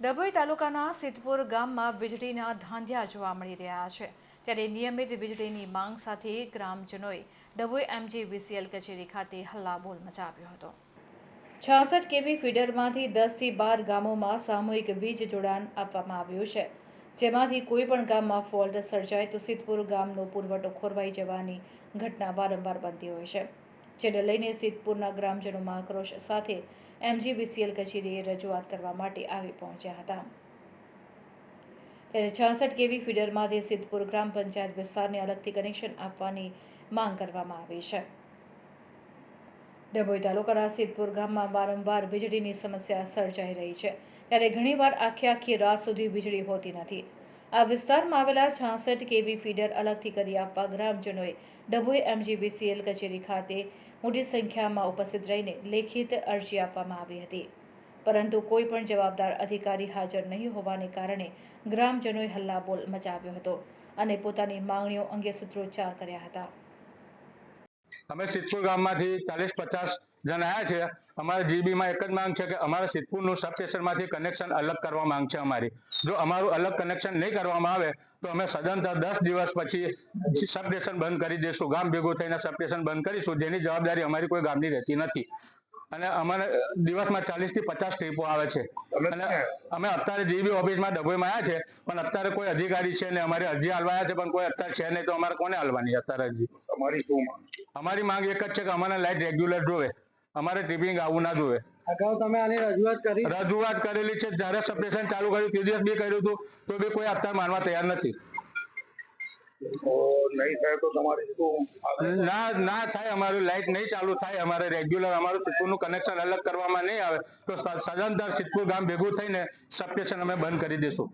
ડભોઈ તાલુકાના સિદ્ધપુર ગામમાં વીજળીના ધાંધિયા જોવા મળી રહ્યા છે. ત્યારે નિયમિત વીજળીની માંગ સાથે ગ્રામજનોએ ડભોઈ એમજી વીસીએલ કચેરી ખાતે હલ્લાબોલ મચાવ્યો હતો. છાસઠ કેવી ફીડરમાંથી દસથી બાર ગામોમાં સામૂહિક વીજ જોડાણ આપવામાં આવ્યું છે. જેમાંથી કોઈ પણ ગામમાં ફોલ્ટ સર્જાય તો સિદ્ધપુર ગામનો પુરવઠો ખોરવાઈ જવાની ઘટના વારંવાર બનતી હોય છે. જેને લઈને સિદ્ધપુરના ગ્રામજનોમાં આક્રોશ સાથે એમજી વીસીએલ કચેરીએ રજૂઆત કરવા માટે આવી પહોંચ્યા હતા. ત્યારે છાસઠ કેવી ફીડરમાંથી સિદ્ધપુર ગ્રામ પંચાયત વિસ્તારને અલગથી કનેક્શન આપવાની માંગ કરવામાં આવી છે. ડભોઈ તાલુકાના સિદ્ધપુર ગામમાં વારંવાર વીજળીની સમસ્યા સર્જાઈ રહી છે. ત્યારે ઘણીવાર આખી આખી રાત સુધી વીજળી હોતી નથી. આ વિસ્તારમાં આવેલા છાસઠ કેવી ફીડર અલગથી કરી આપવા ગ્રામજનોએ ડભોઈ એમજીવીસીએલ કચેરી ખાતે મોટી સંખ્યામાં ઉપસ્થિત રહીને લેખિત અરજી આપવામાં આવી હતી. પરંતુ કોઈ પણ જવાબદાર અધિકારી હાજર નહીં હોવાને કારણે ગ્રામજનોએ હલ્લાબોલ મચાવ્યો હતો અને પોતાની માંગણીઓ અંગે સૂત્રોચ્ચાર કર્યા હતા. અમે સિદ્ધપુર ગામમાંથી ચાલીસ પચાસ જણ આવ્યા છે અમારા જીબીમાં એક જ માંગ છે કે અમારે સિદ્ધપુરનું સબસ્ટેશનમાંથી કનેક્શન અલગ કરવા માંગ છે અમારી. જો અમારું અલગ કનેક્શન નહીં કરવામાં આવે તો અમે સદંતર દસ દિવસ પછી સબસ્ટેશન બંધ કરી દઈશું. ગામ ભેગું થઈને સબસ્ટેશન બંધ કરીશું. જેની જવાબદારી અમારી કોઈ ગામની રહેતી નથી. અને અમારે દિવસમાં ચાલીસથી પચાસ ટ્રીપો આવે છે. અને અમે અત્યારે જીબી ઓફિસમાં ડભોઈમાં આવ્યા છે પણ અત્યારે કોઈ અધિકારી છે ને અમારે અરજી હાલવાયા છે પણ કોઈ અત્યારે છે નહીં તો અમારે કોને હાલવાની અત્યારે અરજી? તમારી શું માંગ અમારી માંગ એક જ છે કે અમારે લાઈટ રેગ્યુલર જોવે. અમારે ટ્રીપિંગ આવું ના જોવે. અગાઉ તમે આની રજૂઆત કરી. રજૂઆત કરેલી છે. જ્યારે સબસ્ટેશન ચાલુ કર્યું તે દિવસ બી કર્યું હતું તો બી કોઈ અત્યારે માનવા તૈયાર નથી. નહીં થાય તો તમારી ના ના થાય અમારું. લાઇટ નહીં ચાલુ થાય. અમારે રેગ્યુલર અમારું સિદ્ધપુરનું કનેક્શન અલગ કરવામાં નહીં આવે. તો સદંતર સિદ્ધપુર ગામ ભેગું થઈને સબસ્ટેશન અમે બંધ કરી દઈશું